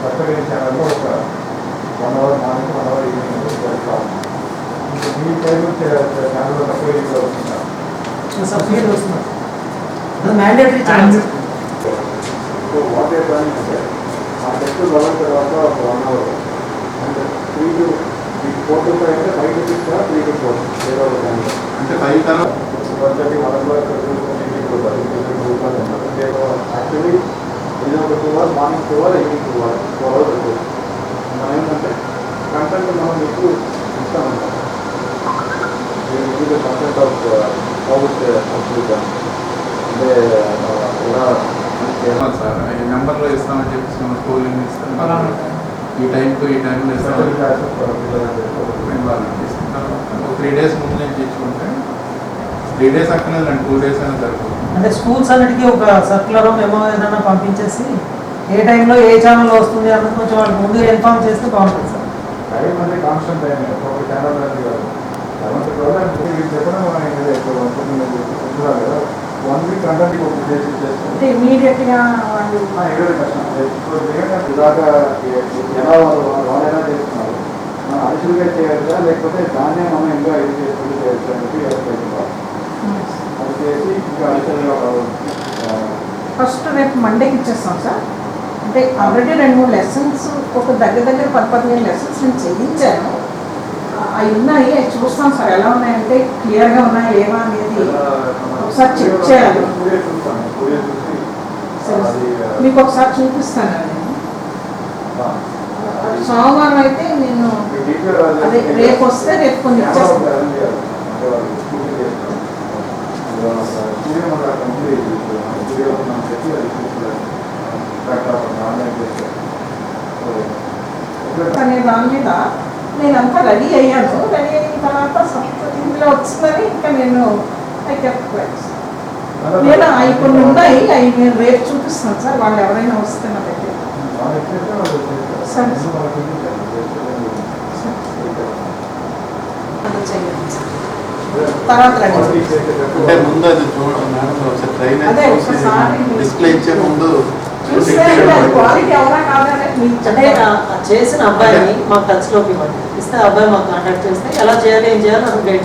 Separate ఛానల్లో ఒక one hour morning one hour evening చేస్తాం మీ టైం ఛానల్లో తక్కువ సబ్సిడీ వస్తున్నారు. సో వాట్ ఏ ప్లానింగ్ అంటే ఆ టెస్ట్ వల్ల తర్వాత ఒక వన్ అవర్ అంటే three to four to five అంటే five to six three to four ఏదో ఒక టైంలో అంటే ఫైవ్ తర్వాత? వన్ ఇక్కడ hours morning two hour evening two hour two hours ఉంటుంది మనం ఏంటంటే కంటెంట్ మనం మీకు ఇస్తామన్నమాట ఇది కంటెంట్ ఆఫ్ కోవిడ్ హాస్పిటల్ అంటే ఎలా సార్ ఈ నెంబర్లో ఇస్తామని చెప్పేసి మనం ఇస్తాం. ఈ టైంకు ఈ టైంలో ఇస్తాం. ఫర్. ఒక త్రీ డేస్ ముందు నుంచి ఇచ్చుకుంటే త్రీ డేస్ అక్కర్లేదండి టూ డేస్ అయినా సరిపోతుంది అంటే స్కూల్స్ అన్నిటికీ ఒక సర్కులర్ మెమో ఏదైనా పంపించేసి ఏ టైంలో ఏ ఛానల్ వస్తుంది అన్నది కొంచెం వాళ్ళకి ముందు ఇన్ఫార్మ్ చేస్తే బాగుంటుంది సార్. టైం అంటే కాన్స్టెంట్ టైం ఒక ఛానల్ అనేది కాదు. వన్ వీక్ కంటెంట్ అంటే ఇమీడియట్గా వాళ్ళు ఇలాగా ఎలా వాళ్ళు వాళ్ళైనా చేస్తున్నారు? మనం చేయొచ్చా లేకపోతే దాన్నే మనం ఇంకా ఇది చేసుకుంటూ చేయొచ్చు అని చెప్పి ఎవరు అది చేసి ఇంకా అడిషనల్గా ఫస్ట్ రేపు మండేకి ఇచ్చేస్తాం సార్. అంటే ఆల్రెడీ రెండు మూడు లెసన్స్ ఒక దగ్గర దగ్గర పది పదిహేను లెసన్స్ నేను చేయించాను. అవి ఉన్నాయి అవి చూస్తాం సార్ ఎలా ఉన్నాయంటే క్లియర్గా ఉన్నాయి ఏమా అనేది ఒకసారి చెక్ చేయాలి. చూస్తాను మీకు ఒకసారి చూపిస్తాను నేను. సోమవారం అయితే నేను అదే రేపు వస్తే రేపు కొన్ని ఇచ్చేస్తాను అనే దాని మీద నేనంతా రెడీ అయ్యాను. రెడీ అయిన తర్వాత సప్త- ఇందులో వచ్చిందని ఇంకా నేను ఐ కెప్ట్ నేను అవి కొన్ని ఉన్నాయి అవి నేను రేపు చూపిస్తాను సార్ వాళ్ళు ఎవరైనా వస్తే నా దగ్గర. తర్వాత అంటే ముందు అది చూడండి డిస్ప్లే ఇచ్చే ముందు క్వాలిటీ ఎవరా కాదా అంటే చేసిన అబ్బాయిని మాకు టచ్లోకి ఇవ్వండి. ఇస్తే అబ్బాయి మాకు కాంటాక్ట్ చేస్తే ఎలా చేయాలి ఏం చేయాలి నాకు గైడ్